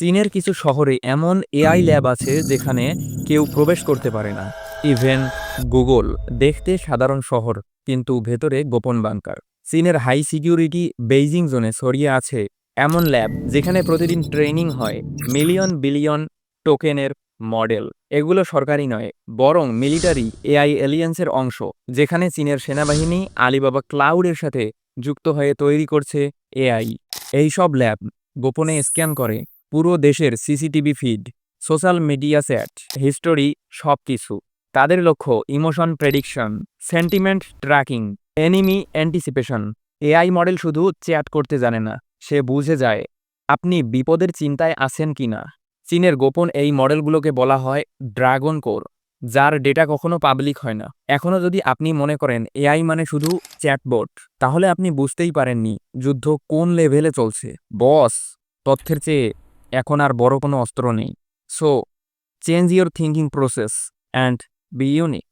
চীনের কিছু শহরে এমন এআই ল্যাব আছে যেখানে কেউ প্রবেশ করতে পারে না। ইভেন গুগল দেখতে সাধারণ শহর, কিন্তু ভেতরে গোপন বাংকার। চীনের হাই সিকিউরিটি বেইজিং জোনে ছড়িয়ে আছে এমন ল্যাব যেখানে প্রতিদিন ট্রেনিং হয় মিলিয়ন বিলিয়ন টোকেনের মডেল। এগুলো সরকারি নয়, বরং মিলিটারি এআই এলিয়েন্সের অংশ, যেখানে চীনের সেনাবাহিনী আলিবাবা ক্লাউডের সাথে যুক্ত হয়ে তৈরি করছে এআই। এই সব ল্যাব গোপনে স্ক্যান করে। পুরো দেশের CCTV feed, social media chat history সব কিছু তাদের লক্ষ্য emotion prediction, sentiment tracking, enemy anticipation. AI model শুধু চ্যাট করতে জানে না, সে বুঝে যায়, আপনি বিপদের চিন্তায় আছেন কিনা চীনের গোপন এই মডেলগুলোকে বলা হয় ড্রাগন কোর, যার ডেটা কখনো পাবলিক হয় না। এখনও যদি আপনি মনে করেন এআই মানে শুধু চ্যাটবোট, তাহলে আপনি বুঝতেই পারেননি যুদ্ধ কোন লেভেলে চলছে। বস, তথ্যের চেয়ে এখন আর বড় কোনো অস্ত্র নেই। So change your thinking process and be unique